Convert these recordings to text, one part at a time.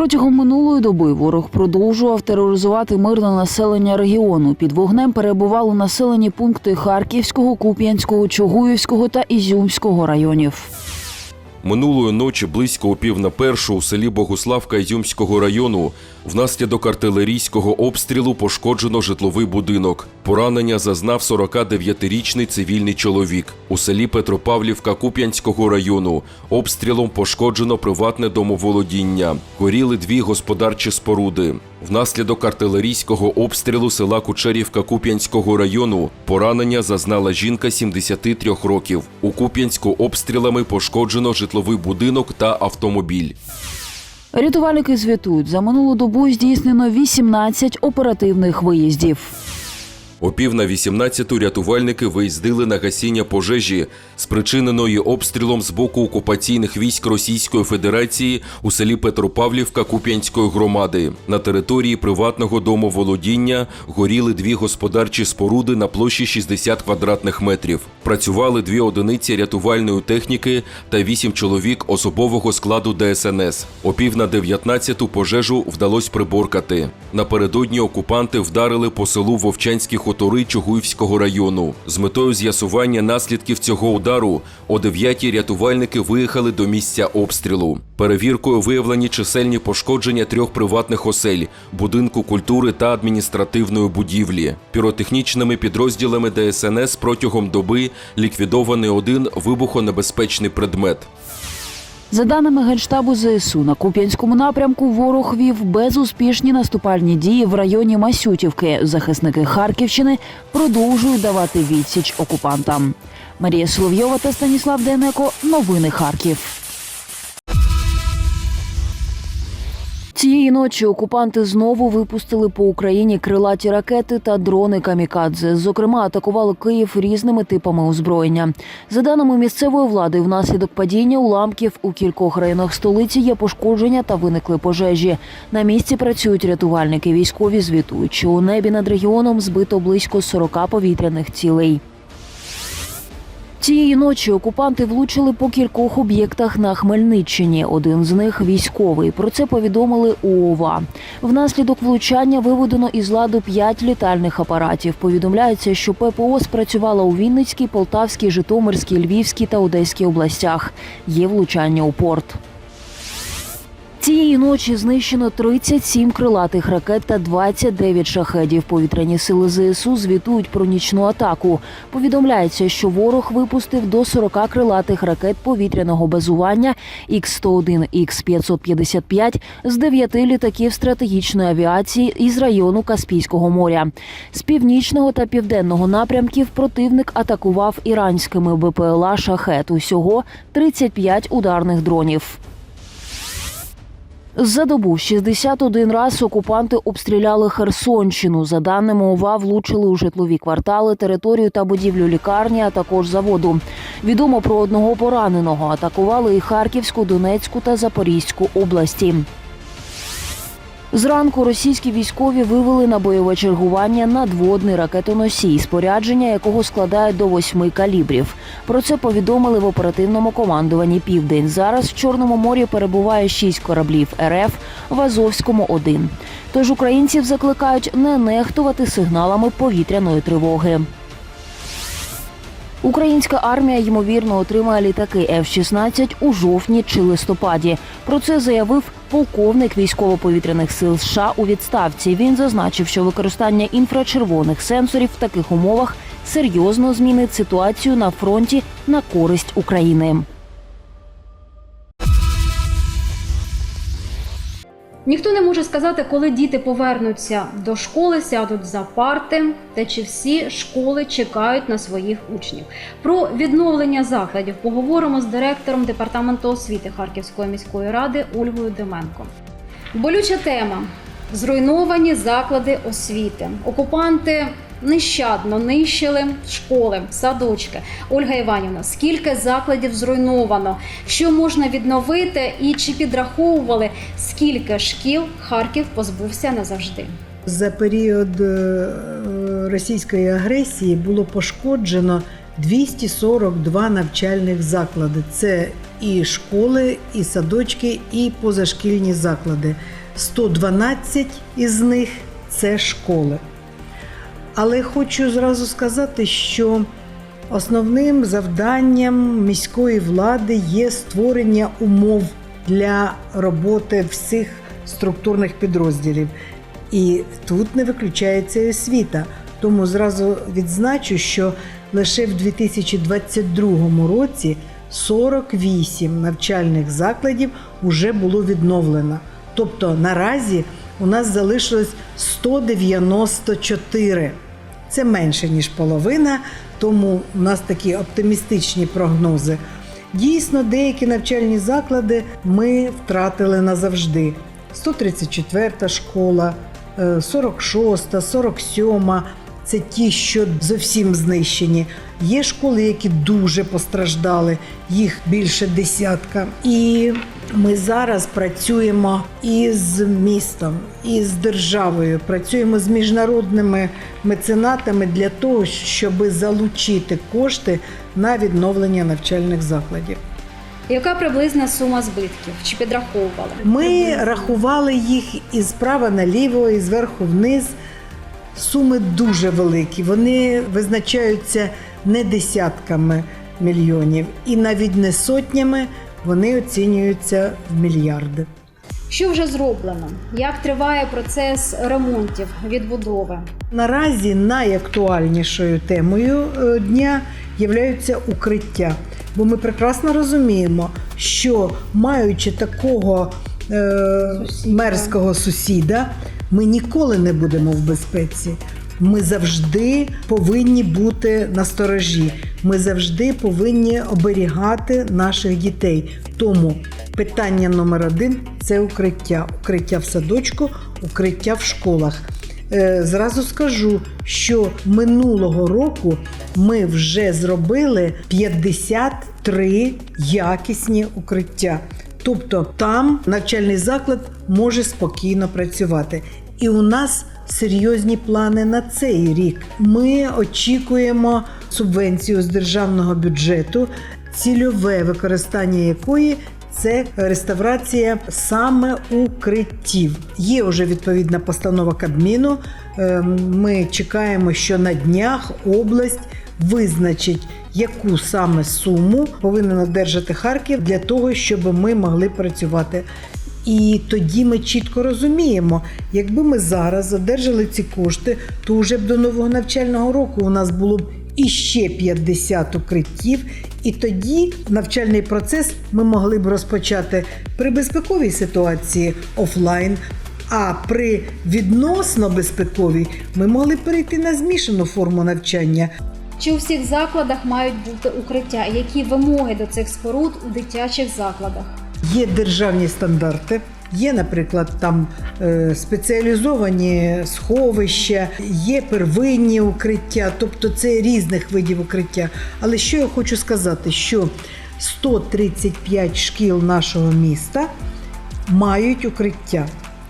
Протягом минулої доби ворог продовжував тероризувати мирне населення регіону. Під вогнем перебували населені пункти Харківського, Куп'янського, Чугуївського та Ізюмського районів. Минулої ночі близько опів на першу у селі Богуславка Ізюмського району внаслідок артилерійського обстрілу пошкоджено житловий будинок. Поранення зазнав 49-річний цивільний чоловік. У селі Петропавлівка Куп'янського району обстрілом пошкоджено приватне домоволодіння. Горіли дві господарчі споруди. Внаслідок артилерійського обстрілу села Кучерівка Куп'янського району поранення зазнала жінка 73 років. У Куп'янську обстрілами пошкоджено житловий будинок та автомобіль. Рятувальники звітують, за минулу добу здійснено 18 оперативних виїздів. О пів на 18 рятувальники виїздили на гасіння пожежі, спричиненої обстрілом з боку окупаційних військ Російської Федерації у селі Петропавлівка Куп'янської громади. На території приватного домоволодіння горіли дві господарчі споруди на площі 60 квадратних метрів. Працювали дві одиниці рятувальної техніки та вісім чоловік особового складу ДСНС. О пів на 19 пожежу вдалося приборкати. Напередодні окупанти вдарили по селу Вовчанські хутори Чугуївського району. З метою з'ясування наслідків цього удару о 9 рятувальники виїхали до місця обстрілу. Перевіркою виявлені чисельні пошкодження трьох приватних осель, будинку культури та адміністративної будівлі. Піротехнічними підрозділами ДСНС протягом доби ліквідований один вибухонебезпечний предмет. За даними Генштабу ЗСУ, на Куп'янському напрямку ворог вів безуспішні наступальні дії в районі Масютівки. Захисники Харківщини продовжують давати відсіч окупантам. Марія Соловйова та Станіслав Денеко. Новини Харків. Цієї ночі окупанти знову випустили по Україні крилаті ракети та дрони камікадзе. Зокрема, атакували Київ різними типами озброєння. За даними місцевої влади, внаслідок падіння уламків у кількох районах столиці є пошкодження та виникли пожежі. На місці працюють рятувальники. Військові звітують, що у небі над регіоном збито близько 40 повітряних цілей. Цієї ночі окупанти влучили по кількох об'єктах на Хмельниччині. Один з них військовий. Про це повідомили УОВА. Внаслідок влучання виведено із ладу п'ять літальних апаратів. Повідомляється, що ППО спрацювала у Вінницькій, Полтавській, Житомирській, Львівській та Одеській областях. Є влучання у порт. Цієї ночі знищено 37 крилатих ракет та 29 шахедів. Повітряні сили ЗСУ звітують про нічну атаку. Повідомляється, що ворог випустив до 40 крилатих ракет повітряного базування Х-101, Х-555 з 9 літаків стратегічної авіації із району Каспійського моря. З північного та південного напрямків противник атакував іранськими БПЛА «Шахет». Усього 35 ударних дронів. За добу 61 раз окупанти обстріляли Херсонщину. За даними ОВА, влучили у житлові квартали, територію та будівлю лікарні, а також заводу. Відомо про одного пораненого. Атакували і Харківську, Донецьку та Запорізьку області. Зранку російські військові вивели на бойове чергування надводний ракетоносій, спорядження якого складає до восьми калібрів. Про це повідомили в оперативному командуванні Південь. Зараз в Чорному морі перебуває шість кораблів РФ, в Азовському один. Тож українців закликають не нехтувати сигналами повітряної тривоги. Українська армія ймовірно отримає літаки F-16 у жовтні чи листопаді. Про це заявив полковник військово-повітряних сил США у відставці. Він зазначив, що використання інфрачервоних сенсорів в таких умовах серйозно змінить ситуацію на фронті на користь України. Ніхто не може сказати, коли діти повернуться до школи, сядуть за парти, та чи всі школи чекають на своїх учнів. Про відновлення закладів поговоримо з директором департаменту освіти Харківської міської ради Ольгою Деменко. Болюча тема зруйновані заклади освіти. Окупанти нещадно нищили школи, садочки. Ольга Іванівна, скільки закладів зруйновано? Що можна відновити, і чи підраховували, скільки шкіл Харків позбувся назавжди? За період е, російської агресії було пошкоджено 242 навчальних заклади. Це і школи, і садочки, і позашкільні заклади. 112 із них це школи. Але хочу зразу сказати, що основним завданням міської влади є створення умов для роботи всіх структурних підрозділів. І тут не виключається освіта. Тому зразу відзначу, що лише в 2022 році 48 навчальних закладів вже було відновлено. Тобто наразі у нас залишилось 194. Це менше ніж половина, тому у нас такі оптимістичні прогнози. Дійсно, деякі навчальні заклади ми втратили назавжди. 134 школа, е, 46, 47 це ті, що зовсім знищені. Є школи, які дуже постраждали, їх більше десятка. І ми зараз працюємо із містом, і з державою, працюємо з міжнародними меценатами для того, щоб залучити кошти на відновлення навчальних закладів. Яка приблизна сума збитків? Чи підраховували? Ми рахували їх із справа наліво, і зверху вниз. Суми дуже великі. Вони визначаються не десятками мільйонів і навіть не сотнями. Вони оцінюються в мільярди. Що вже зроблено? Як триває процес ремонтів, відбудови? Наразі найактуальнішою темою е, дня являються укриття. Бо ми прекрасно розуміємо, що маючи такого е, Сусіда. мерзкого сусіда, ми ніколи не будемо в безпеці. Ми завжди повинні бути на сторожі. Ми завжди повинні оберігати наших дітей. Тому питання номер один це укриття. Укриття в садочку, укриття в школах. Е, Зразу скажу, що минулого року ми вже зробили 53 якісні укриття. Тобто там навчальний заклад може спокійно працювати. І у нас серйозні плани на цей рік. Ми очікуємо субвенцію з державного бюджету, цільове використання якої це реставрація саме укриттів. Є вже відповідна постанова Кабміну. Е, Ми чекаємо, що на днях область визначить, яку саме суму повинен одержати Харків для того, щоб ми могли працювати. І тоді ми чітко розуміємо, якби ми зараз одержали ці кошти, то вже б до нового навчального року у нас було б іще 50 укриттів, і тоді навчальний процес ми могли б розпочати при безпековій ситуації офлайн. А при відносно безпековій ми могли перейти на змішану форму навчання. Чи у всіх закладах мають бути укриття? Які вимоги до цих споруд у дитячих закладах? Є державні стандарти. Є, наприклад, там е, спеціалізовані сховища, є первинні укриття, тобто це різних видів укриття. Але що я хочу сказати, що 135 шкіл нашого міста мають укриття.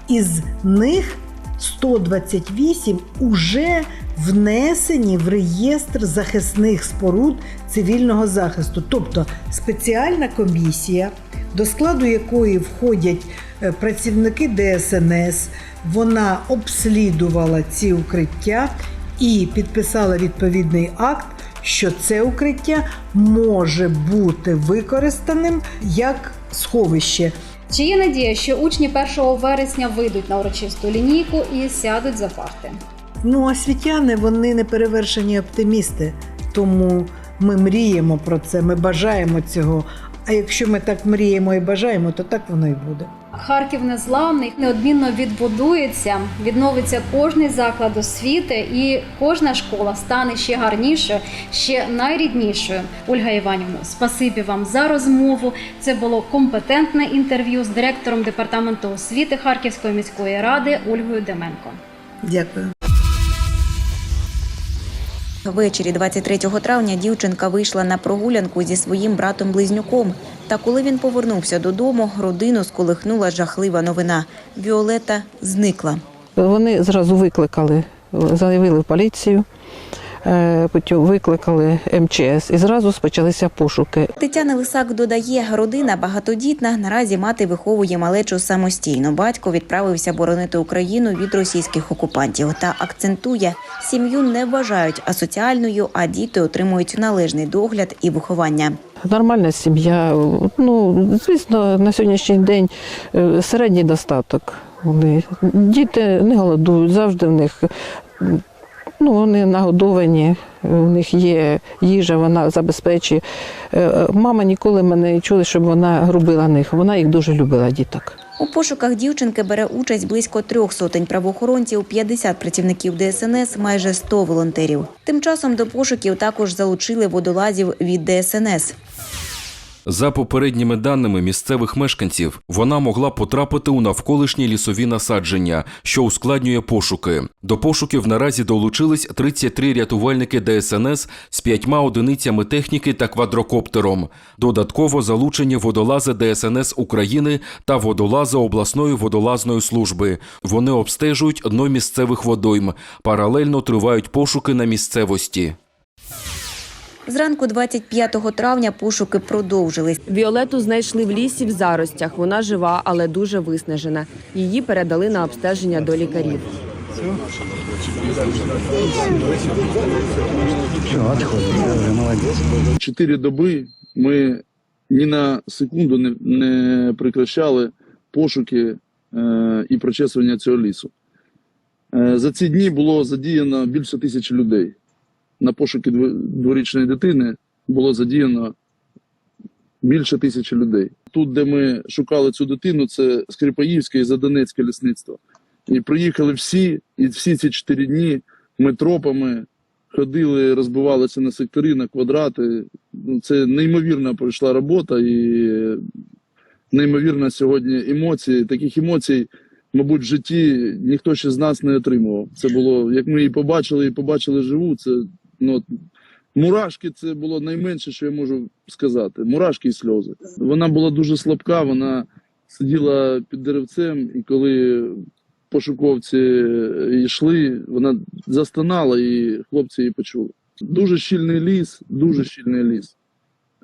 Із них 128 уже внесені в реєстр захисних споруд цивільного захисту. Тобто спеціальна комісія, до складу якої входять е, працівники ДСНС, вона обслідувала ці укриття і підписала відповідний акт, що це укриття може бути використаним як сховище. Чи є надія, що учні 1 вересня вийдуть на урочисту лінійку і сядуть за парти? Ну, освітяни вони не перевершені оптимісти, тому ми мріємо про це, ми бажаємо цього. А якщо ми так мріємо і бажаємо, то так воно і буде. Харків незламний неодмінно відбудується, відновиться кожний заклад освіти, і кожна школа стане ще гарнішою, ще найріднішою. Ольга Іванівна, спасибі вам за розмову. Це було компетентне інтерв'ю з директором департаменту освіти Харківської міської ради Ольгою Деменко. Дякую. Ввечері 23 травня дівчинка вийшла на прогулянку зі своїм братом-близнюком. Та коли він повернувся додому, родину сколихнула жахлива новина. Віолета зникла. Вони зразу викликали, заявили в поліцію. Е, викликали МЧС і зразу почалися пошуки. Тетяна Лисак додає, родина багатодітна. Наразі мати виховує малечу самостійно. Батько відправився боронити Україну від російських окупантів та акцентує, сім'ю не вважають асоціальною, а діти отримують належний догляд і виховання. Нормальна сім'я. Ну, звісно, на сьогоднішній день е, середній достаток. Вони діти не голодують, завжди в них ну, вони нагодовані, у них є їжа, вона забезпечує. Е, Мама ніколи мене не чула, щоб вона грубила них. Вона їх дуже любила діток. У пошуках дівчинки бере участь близько трьох сотень правоохоронців, 50 працівників ДСНС, майже 100 волонтерів. Тим часом до пошуків також залучили водолазів від ДСНС. За попередніми даними місцевих мешканців, вона могла потрапити у навколишні лісові насадження, що ускладнює пошуки. До пошуків наразі долучились 33 рятувальники ДСНС з п'ятьма одиницями техніки та квадрокоптером. Додатково залучені водолази ДСНС України та водолази обласної водолазної служби. Вони обстежують дно місцевих водойм. Паралельно тривають пошуки на місцевості. Зранку 25 травня пошуки продовжились. Віолету знайшли в лісі в заростях. Вона жива, але дуже виснажена. Її передали на обстеження до лікарів. Чотири доби ми ні на секунду не, не прекращали пошуки е, і прочесування цього лісу. Е, за ці дні було задіяно більше тисячі людей. На пошуки дворічної дитини було задіяно більше тисячі людей. Тут, де ми шукали цю дитину, це Скрипаївське і Задонецьке лісництво. І приїхали всі, і всі ці чотири дні ми тропами ходили, розбивалися на сектори, на квадрати. Ну, Це неймовірна пройшла робота і неймовірна сьогодні емоції. Таких емоцій, мабуть, в житті ніхто ще з нас не отримував. Це було, як ми її побачили і побачили живу, це ну, мурашки це було найменше, що я можу сказати. Мурашки і сльози. Вона була дуже слабка, вона сиділа під деревцем, і коли пошуковці йшли, вона застонала, і хлопці її почули. Дуже щільний ліс, дуже щільний ліс.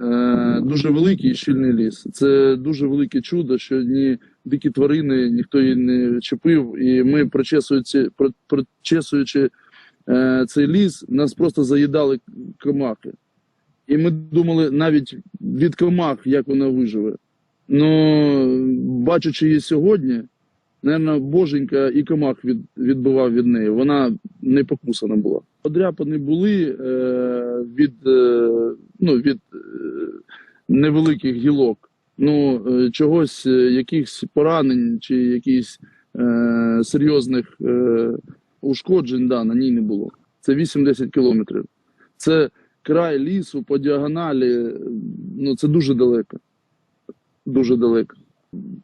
Е, дуже великий щільний ліс. Це дуже велике чудо, що ні дикі тварини, ніхто її не чепив. І ми, прочесуючи, про- прочесуючи е, цей ліс, нас просто заїдали комахи. І ми думали навіть від комах, як вона виживе. Ну, бачачи її сьогодні, Наверно, боженька і комах від, відбивав від неї. Вона не покусана була. Подряпини були е, від, е, ну, від е, невеликих гілок. Ну, е, чогось, е, якихось поранень чи якихось е, серйозних е, ушкоджень да, на ній не було. Це 8-10 кілометрів. Це край лісу по діагоналі. Ну, це дуже далеко. Дуже далеко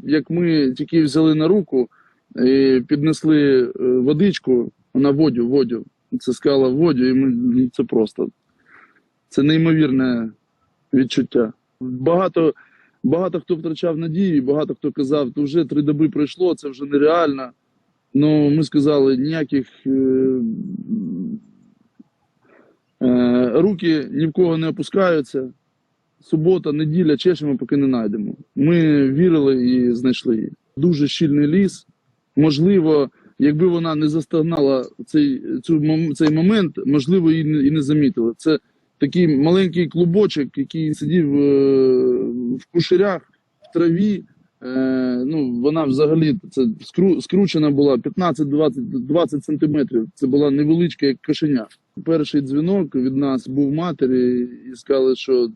як ми тільки взяли на руку і піднесли е, водичку на водю, водю. Це скала в водю, і ми ну, це просто це неймовірне відчуття. Багато, багато хто втрачав надію, багато хто казав, то вже три доби пройшло, це вже нереально. Ну, ми сказали, ніяких е, е, руки ні в кого не опускаються субота, неділя, чешемо, поки не знайдемо. Ми вірили і знайшли її. Дуже щільний ліс. Можливо, якби вона не застогнала цей, цю, цей момент, можливо, і не, і не замітили. Це такий маленький клубочок, який сидів е, в кушерях, в траві. Е, ну, вона взагалі це скру, скручена була 15-20 20 сантиметрів. Це була невеличка, як кошеня. Перший дзвінок від нас був матері і сказали, що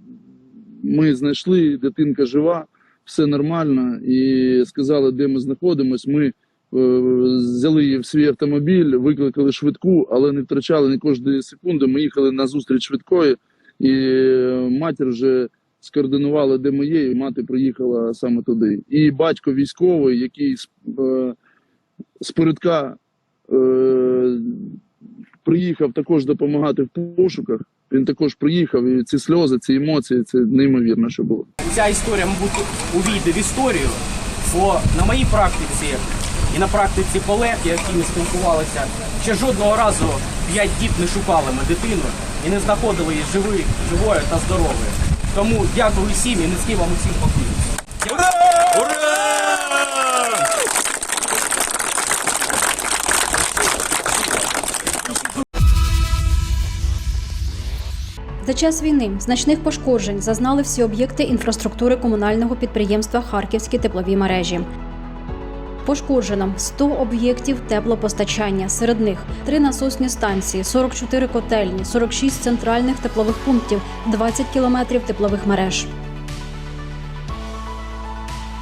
ми знайшли, дитинка жива, все нормально. І сказали, де ми знаходимося. Ми е, взяли її в свій автомобіль, викликали швидку, але не втрачали ні кожної секунди. Ми їхали на зустріч швидкої, і е, матір вже скоординувала, де ми є, і мати приїхала саме туди. І батько військовий, який з, е, з передка е, приїхав також допомагати в пошуках. Він також приїхав, і ці сльози, ці емоції, це неймовірно, що було. ця історія, мабуть, увійде в історію, бо на моїй практиці І на практиці колег, які ми спілкувалися, ще жодного разу п'ять діб не шукали ми дитину і не знаходили її живою та здоровою. Тому дякую всім і низький вам усім поклін. За час війни значних пошкоджень зазнали всі об'єкти інфраструктури комунального підприємства Харківські теплові мережі. Пошкоджено 100 об'єктів теплопостачання. Серед них 3 насосні станції, 44 котельні, 46 центральних теплових пунктів, 20 кілометрів теплових мереж.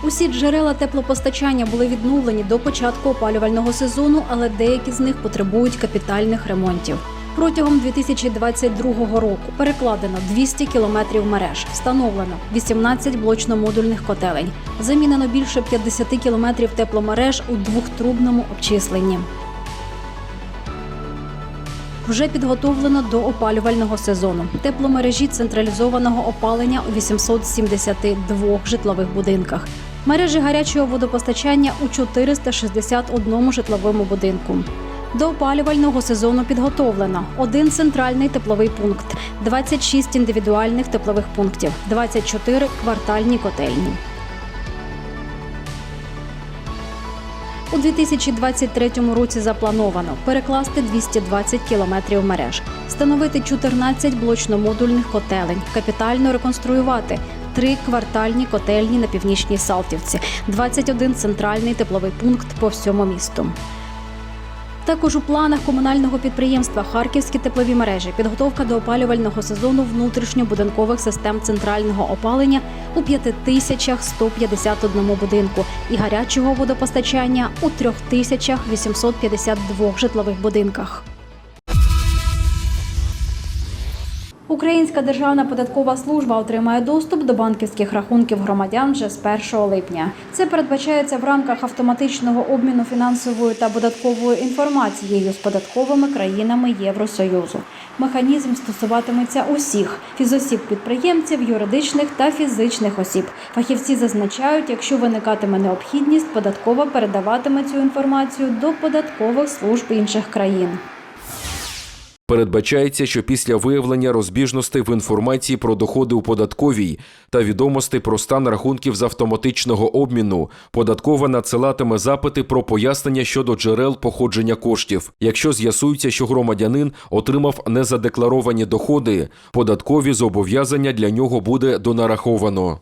Усі джерела теплопостачання були відновлені до початку опалювального сезону, але деякі з них потребують капітальних ремонтів. Протягом 2022 року перекладено 200 кілометрів мереж, встановлено 18 блочно-модульних котелень, замінено більше 50 кілометрів тепломереж у двохтрубному обчисленні. Вже підготовлено до опалювального сезону. Тепломережі централізованого опалення у 872 житлових будинках. Мережі гарячого водопостачання у 461 житловому будинку. До опалювального сезону підготовлено один центральний тепловий пункт, 26 індивідуальних теплових пунктів, 24 квартальні котельні. У 2023 році заплановано перекласти 220 кілометрів мереж, встановити 14 блочно-модульних котелень, капітально реконструювати три квартальні котельні на північній Салтівці, 21 центральний тепловий пункт по всьому місту. Також у планах комунального підприємства Харківські теплові мережі підготовка до опалювального сезону внутрішньобудинкових систем центрального опалення у 5151 будинку і гарячого водопостачання у 3852 житлових будинках. Українська державна податкова служба отримає доступ до банківських рахунків громадян вже з 1 липня. Це передбачається в рамках автоматичного обміну фінансовою та податковою інформацією з податковими країнами Євросоюзу. Механізм стосуватиметься усіх фізосіб-підприємців, юридичних та фізичних осіб. Фахівці зазначають, якщо виникатиме необхідність, податкова передаватиме цю інформацію до податкових служб інших країн. Передбачається, що після виявлення розбіжностей в інформації про доходи у податковій та відомостей про стан рахунків з автоматичного обміну, податкова надсилатиме запити про пояснення щодо джерел походження коштів. Якщо з'ясується, що громадянин отримав незадекларовані доходи, податкові зобов'язання для нього буде донараховано.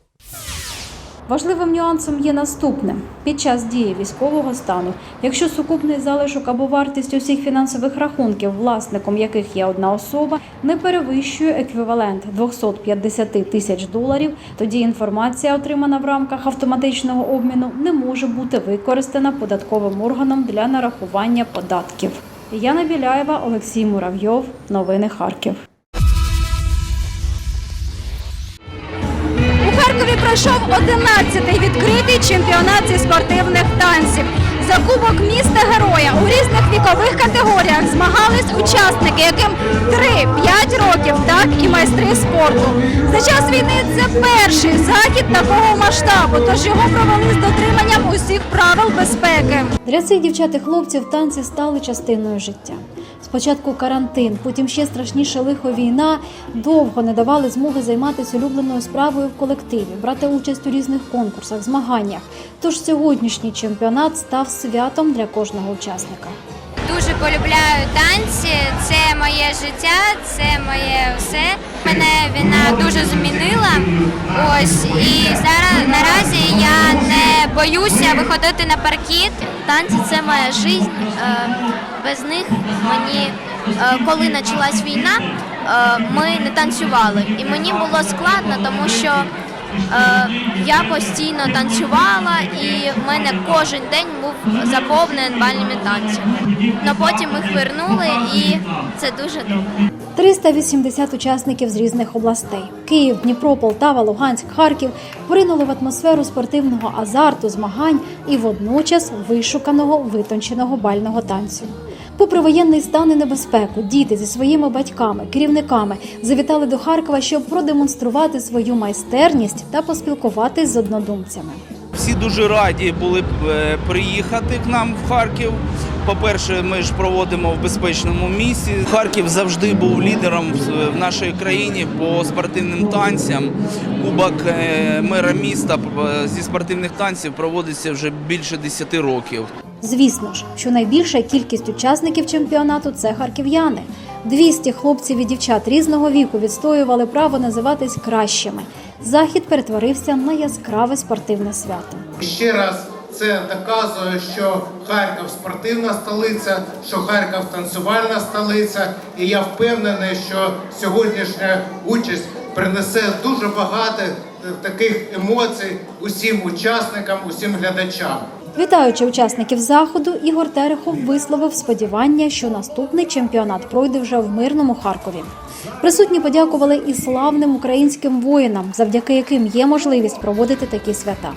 Важливим нюансом є наступне: під час дії військового стану, якщо сукупний залишок або вартість усіх фінансових рахунків, власником яких є одна особа, не перевищує еквівалент 250 тисяч доларів, тоді інформація, отримана в рамках автоматичного обміну, не може бути використана податковим органом для нарахування податків. Яна Біляєва, Олексій Муравйов. Новини Харків. Харкові пройшов 11-й відкритий чемпіонат зі спортивних танців. За кубок міста героя у різних вікових категоріях змагались учасники, яким 3-5 років, так і майстри спорту. За час війни це перший захід такого масштабу, тож його провели з дотриманням усіх правил безпеки. Для цих дівчат і хлопців танці стали частиною життя. Спочатку карантин, потім ще страшніше лихо війна довго не давали змоги займатися улюбленою справою в колективі, брати участь у різних конкурсах, змаганнях. Тож сьогоднішній чемпіонат став святом для кожного учасника. Дуже полюбляю танці. Це моє життя, це моє все. Мене війна дуже змінила. Ось і зараз наразі я не боюся виходити на паркет. Танці це моя життя. Без них мені, е, коли почалась війна, е, ми не танцювали. І мені було складно, тому що е, я постійно танцювала, і в мене кожен день був заповнений бальними танцями. Но потім їх вернули, і це дуже добре. 380 учасників з різних областей: Київ, Дніпро, Полтава, Луганськ, Харків поринули в атмосферу спортивного азарту, змагань і водночас вишуканого витонченого бального танцю. Попри воєнний стан і небезпеку, діти зі своїми батьками, керівниками завітали до Харкова, щоб продемонструвати свою майстерність та поспілкуватись з однодумцями. Всі дуже раді були е, приїхати к нам в Харків. По-перше, ми ж проводимо в безпечному місці. Харків завжди був лідером в нашій країні по спортивним танцям. Кубок е, мера міста е, зі спортивних танців проводиться вже більше 10 років. Звісно ж, що найбільша кількість учасників чемпіонату це харків'яни. 200 хлопців і дівчат різного віку відстоювали право називатись кращими. Захід перетворився на яскраве спортивне свято. Ще раз це доказує, що Харків спортивна столиця, що Харків танцювальна столиця. І я впевнений, що сьогоднішня участь принесе дуже багато е, таких емоцій усім учасникам, усім глядачам. Вітаючи учасників заходу, Ігор Терехов висловив сподівання, що наступний чемпіонат пройде вже в мирному Харкові. Присутні подякували і славним українським воїнам, завдяки яким є можливість проводити такі свята.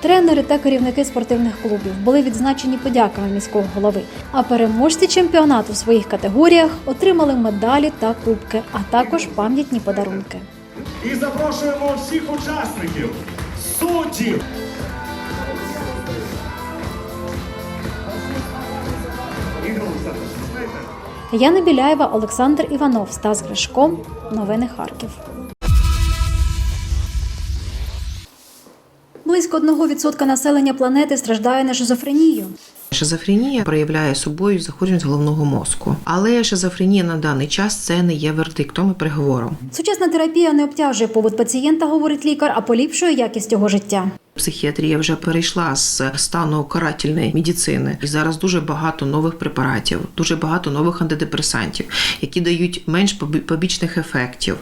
Тренери та керівники спортивних клубів були відзначені подяками міського голови. А переможці чемпіонату в своїх категоріях отримали медалі та кубки, а також пам'ятні подарунки. І запрошуємо всіх учасників, суддів. Яна Біляєва, Олександр Іванов, Стас Гришко. Новини Харків. Близько 1% населення планети страждає на шизофренію. Шизофренія проявляє собою захворювання головного мозку, але шизофренія на даний час це не є вердиктом і приговором. Сучасна терапія не обтяжує побут пацієнта, говорить лікар, а поліпшує якість його життя. Психіатрія вже перейшла з стану карательної медицини, і зараз дуже багато нових препаратів, дуже багато нових антидепресантів, які дають менш побічних ефектів,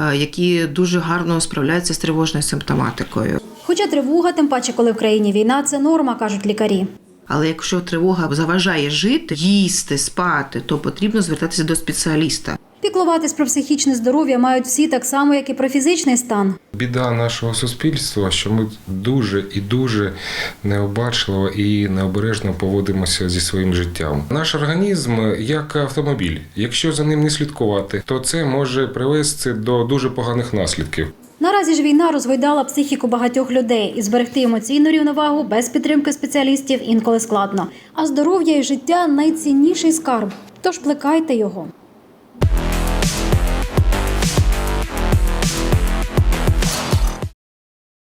е, які дуже гарно справляються з тривожною симптоматикою. Хоча тривога, тим паче, коли в країні війна, це норма, кажуть лікарі. Але якщо тривога заважає жити, їсти, спати, то потрібно звертатися до спеціаліста. Піклуватись про психічне здоров'я мають всі так само, як і про фізичний стан. Біда нашого суспільства, що ми дуже і дуже необачливо і необережно поводимося зі своїм життям. Наш організм як автомобіль. Якщо за ним не слідкувати, то це може привести до дуже поганих наслідків. Наразі ж війна розгойдала психіку багатьох людей, і зберегти емоційну рівновагу без підтримки спеціалістів інколи складно. А здоров'я і життя найцінніший скарб. Тож плекайте його.